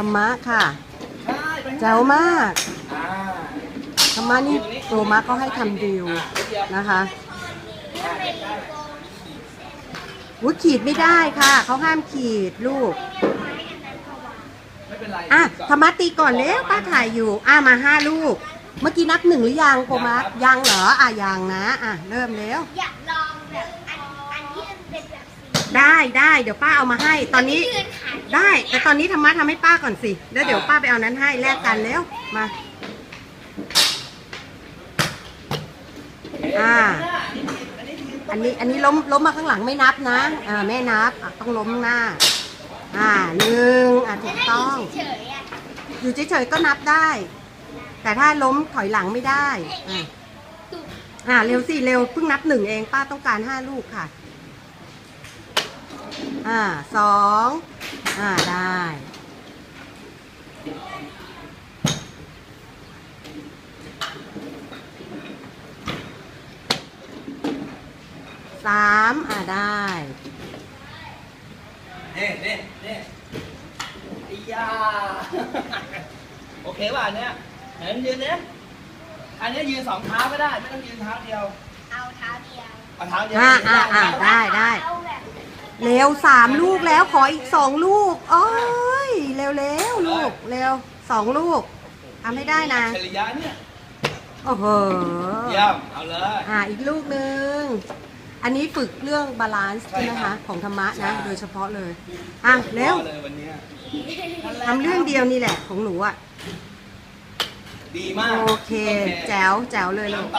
รรมะค่ะใช่ไปข้างหน้แจ๋วมากอ่าธรรมะนี่โรมาก็ให้ทำดิวอะนิดเดียวนะคะอะเด็กได้วุ้ขีดไม่ได้ค่ะ เขาห้ามขีดลูกไม่เป็นไรอะก่นธรรมะตีก่อนเร็วป้าถ่ายอยู่ อะมาห้าลูก เมื่อกี้นับหนึ่งหรือยังโปรมายังเหรอ อะยังนะ อะเริ่มแล้วอยากลองแบบ ได้ได้เดี๋ยวป้าเอามาให้ ตอนนี้ยืนขาได้ แต่ตอนนี้ธรรมะทำให้ป้าก่อนสิแล้วเดี๋ยวป้าไปเอานั้นให้แลกกันแล้วมาอ่าอันนี้อันนี้ล้มล้มมาข้างหลังไม่นับนะอ่าแม่นับอะต้องล้มข้างหน้า อ่าหนึ่งอะถูกต้องเฉยๆอะอยู่เฉยๆก็นับได้ แต่ถ้าล้มถอยหลังไม่ได้อะอ่าเร็วสิเร็วเพิ่งนับหนึ่งเองป้าต้องการห้าลูกค่ะ อ่าสองอ่าได้ สามอ่าได้เน่เน่เน่อียา โอเคป่ะอันเนี้ยไหนมันยืนเนี้ยอันเนี้ยยืนสองเท้าก็ได้ ไม่ต้องยืนเท้าเดียว เอาเท้าเดียวเอาเท้าเดียวอ่าอ่าอ่าได้ได้ เอาแบบ เร็วสามลูกแล้วขออีกสองลูกโอ้ยเร็วเร็วลูกเร็วสองลูกทำให้ได้นะเฉลิยะเนี่ยโอ้โหเยี่ยมเอาเลยอ่าอีกลูกหนึ่งอันนี้ฝึกเรื่องบาลานซ์ใช่ใช่ไหมครัคะบของธรรมะใช่นะโดยเฉพาะเลยอะเร็วเลยวันเนี้ยทำเรื่องเดียวนี่แหละของหนูอะดีมากโอเค แจ๋วแจ๋วเลยลูก